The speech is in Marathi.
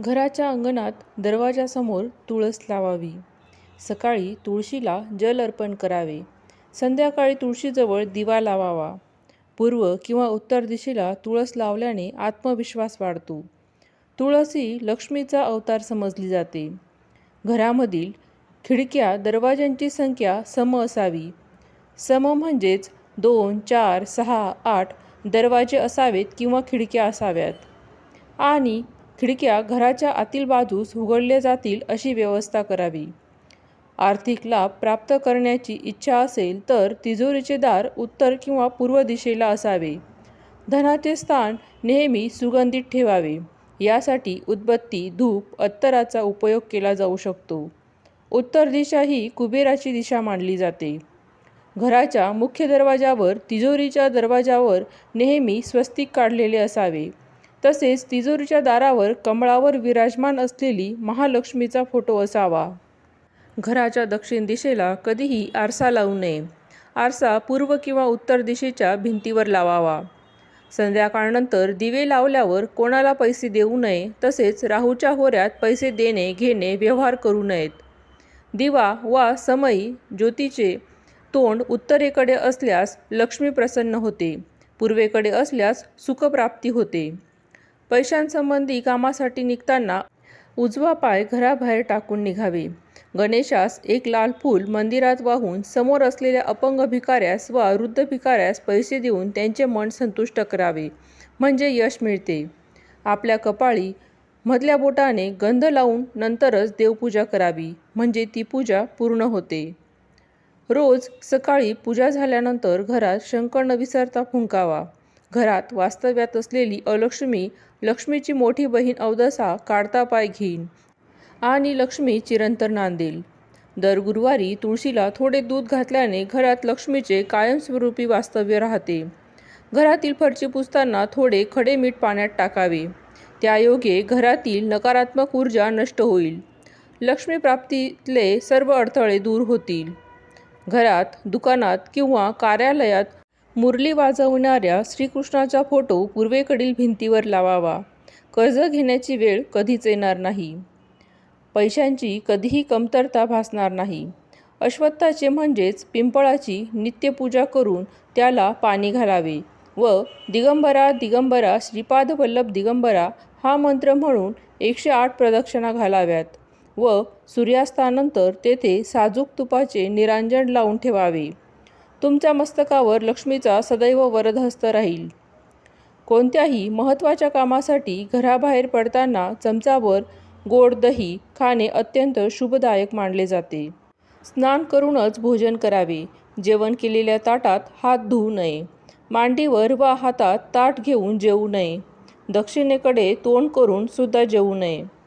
घराच्या अंगणात दरवाजासमोर तुळस लावावी. सकाळी तुळशीला जल अर्पण करावे. संध्याकाळी तुळशीजवळ दिवा लावावा. पूर्व किंवा उत्तर दिशेला तुळस लावल्याने आत्मविश्वास वाढतो. तुळस ही लक्ष्मीचा अवतार समजली जाते. घरामधील खिडक्या दरवाजांची संख्या सम असावी. सम म्हणजेच दोन चार सहा आठ दरवाजे असावेत किंवा खिडक्या असाव्यात. आणि खिडक्या घराच्या आतील बाजूस उघडल्या जातील अशी व्यवस्था करावी. आर्थिक लाभ प्राप्त करण्याची इच्छा असेल तर तिजोरीचे दार उत्तर किंवा पूर्व दिशेला असावे. धनाचे स्थान नेहमी सुगंधित ठेवावे. यासाठी उदबत्ती धूप अत्तराचा उपयोग केला जाऊ शकतो. उत्तर दिशा ही कुबेराची दिशा मानली जाते. घराच्या मुख्य दरवाजावर तिजोरीच्या दरवाजावर नेहमी स्वस्तिक काढलेले असावे. तसेच तिजोरीच्या दारावर कमळावर विराजमान असलेली महालक्ष्मीचा फोटो असावा. घराच्या दक्षिण दिशेला कधीही आरसा लावू नये. आरसा पूर्व किंवा उत्तर दिशेच्या भिंतीवर लावावा. संध्याकाळनंतर दिवे लावल्यावर कोणाला पैसे देऊ नये तसेच राहूच्या होऱ्यात पैसे देणे घेणे व्यवहार करू नयेत. दिवा वा समयी ज्योतीचे तोंड उत्तरेकडे असल्यास लक्ष्मी प्रसन्न होते. पूर्वेकडे असल्यास सुखप्राप्ती होते. पैशांसंबंधी कामासाठी निघताना उजवा पाय घराबाहेर टाकून निघावे. गणेशास एक लाल फूल मंदिरात वाहून समोर असलेल्या अपंग भिकाऱ्यास वा वृद्ध भिकाऱ्यास पैसे देऊन त्यांचे मन संतुष्ट करावे म्हणजे यश मिळते. आपल्या कपाळी मधल्या बोटाने गंध लावून नंतरच देवपूजा करावी म्हणजे ती पूजा पूर्ण होते. रोज सकाळी पूजा झाल्यानंतर घरात शंकर न विसरता फुंकावा. घरात वास्तव्यात असलेली अलक्ष्मी लक्ष्मीची मोठी बहीण अवदसा काढता पाय घेईन. आणि लक्ष्मी चिरंतर नांदेल. दर गुरुवारी तुळशीला थोडे दूध घातल्याने घरात लक्ष्मीचे कायमस्वरूपी वास्तव्य राहते. घरातील फरची पुसताना थोडे खडे मीठ पाण्यात टाकावे. त्यायोगे घरातील नकारात्मक ऊर्जा नष्ट होईल. लक्ष्मी प्राप्तीतले सर्व अडथळे दूर होतील. घरात दुकानात किंवा कार्यालयात मुरली वाजवणाऱ्या श्रीकृष्णाचा फोटो पूर्वेकडील भिंतीवर लावावा. कर्ज घेण्याची वेळ कधीच येणार नाही. पैशांची कधीही कमतरता भासणार नाही. अश्वत्थाचे म्हणजेच पिंपळाची नित्यपूजा करून त्याला पाणी घालावे व दिगंबरा दिगंबरा श्रीपाद वल्लभ दिगंबरा हा मंत्र म्हणून एकशे आठ प्रदक्षिणा घालाव्यात व सूर्यास्तानंतर तेथे साजूक तुपाचे निरांजन लावून ठेवावे. तुमच्या मस्तकावर लक्ष्मीचा सदैव वरदहस्त राहील. कोणत्याही महत्त्वाच्या कामासाठी घराबाहेर पडताना चमचावर गोड दही खाणे अत्यंत शुभदायक मानले जाते. स्नान करूनच भोजन करावे. जेवण केलेल्या ताटात हात धुवू नये. मांडीवर वा हातात ताट घेऊन जेवू नये. दक्षिणेकडे तोंड करून सुद्धा जेवू नये.